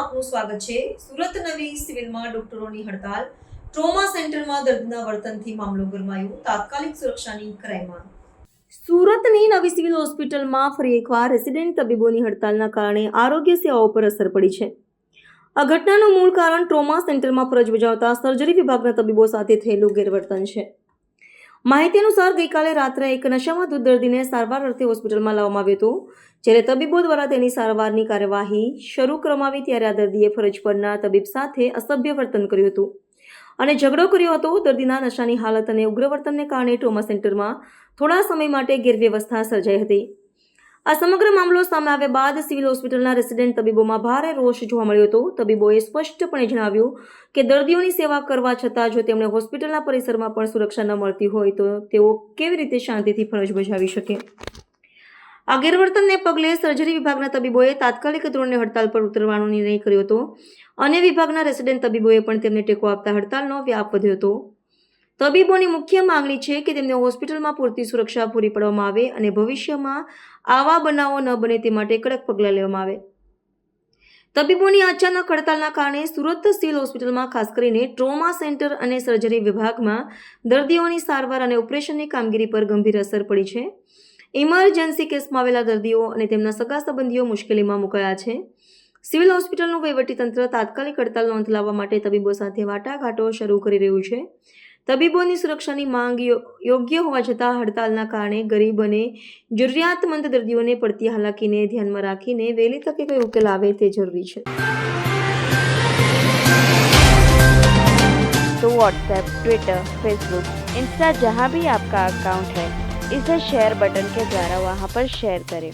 આપનું સ્વાગત છે. સુરત નવી સિવિલમાં ડોક્ટરોની હડતાલ. ટ્રોમા સેન્ટરમાં દર્દના વર્તનથી મામલો ગરમાયો. તાત્કાલિક સુરક્ષાની કરાઈ સુરતની નવી સિવિલ હોસ્પિટલમાં ફરી એકવાર રેસિડેન્ટ તબીબોની હડતાલના કારણે આરોગ્ય સેવાઓ પર અસર પડી છે. આ ઘટનાનું મૂળ કારણ ટ્રોમા સેન્ટરમાં ફરજ બજાવતા સર્જરી વિભાગના તબીબો સાથે થયેલું ગેરવર્તન છે. માહિતી અનુસાર ગઈકાલે રાત્રે એક નશામાં ધૂત દર્દીને સારવાર અર્થે હોસ્પિટલમાં લાવવામાં આવ્યો હતો, જ્યારે તબીબો દ્વારા તેની સારવારની કાર્યવાહી શરૂ કરવામાં આવી ત્યારે આ દર્દીએ ફરજ પરના તબીબ સાથે અસભ્ય વર્તન કર્યું હતું. અને ઝઘડો કર્યો હતો, દર્દીના નશાની હાલત અને ઉગ્ર વર્તનને કારણે ટ્રોમા સેન્ટરમાં થોડા સમય માટે ગેરવ્યવસ્થા સર્જાઈ હતી. આ સમગ્ર મામલો સામે આવ્યા બાદ સિવિલ હોસ્પિટલના રેસિડેન્ટ તબીબોમાં ભારે રોષ જોવા મળ્યો હતો. તબીબોએ સ્પષ્ટપણે જણાવ્યું કે દર્દીઓની સેવા કરવા છતાં જો તેમણે હોસ્પિટલના પરિસરમાં પણ સુરક્ષા ન મળતી હોય તો તેઓ કેવી રીતે શાંતિથી ફરજ બજાવી શકે? આ ગેરવર્તનને પગલે સર્જરી વિભાગના તબીબોએ તાત્કાલિક ધોરણે હડતાલ પર ઉતરવાનો નિર્ણય કર્યો હતો. અન્ય વિભાગના રેસિડેન્ટ તબીબોએ પણ તેમને ટેકો આપતા હડતાલનો વ્યાપ વધ્યો હતો. તબીબોની મુખ્ય માંગણી છે કે તેમને હોસ્પિટલમાં પૂરતી સુરક્ષા પૂરી પાડવામાં આવે અને ભવિષ્યમાં આવા બનાવો ન બને તે માટે કડક પગલાં લેવામાં આવે. તબીબોની અચાનક હડતાલના કારણે સુરત સિવિલ હોસ્પિટલમાં ખાસ કરીને ટ્રોમા સેન્ટર અને સર્જરી વિભાગમાં દર્દીઓની સારવાર અને ઓપરેશનની કામગીરી પર ગંભીર અસર પડી છે. ઇમરજન્સી કેસમાં આવેલા દર્દીઓ અને તેમના સગા સંબંધીઓ મુશ્કેલીમાં મુકાયા છે. સિવિલ હોસ્પિટલનું વહીવટીતંત્ર તાત્કાલિક હડતાલ નોંધ લાવવા માટે તબીબો સાથે વાટાઘાટો શરૂ કરી રહ્યું છે. તબીબોની સુરક્ષાની માંગ યો- યોગ્ય હોવા છતાં હડતાલના કારણે ગરીબ અને જરૂરિયાતમંદ દર્દીઓને પડતી હાલાકીને ધ્યાનમાં રાખીને વહેલી તકે કોઈ ઉકેલ આવે તે જરૂરી છે तो व्हाट्सएप ट्विटर फेसबुक इंस्टा जहाँ भी आपका अकाउंट है इसे शेयर बटन के द्वारा वहाँ पर शेयर करें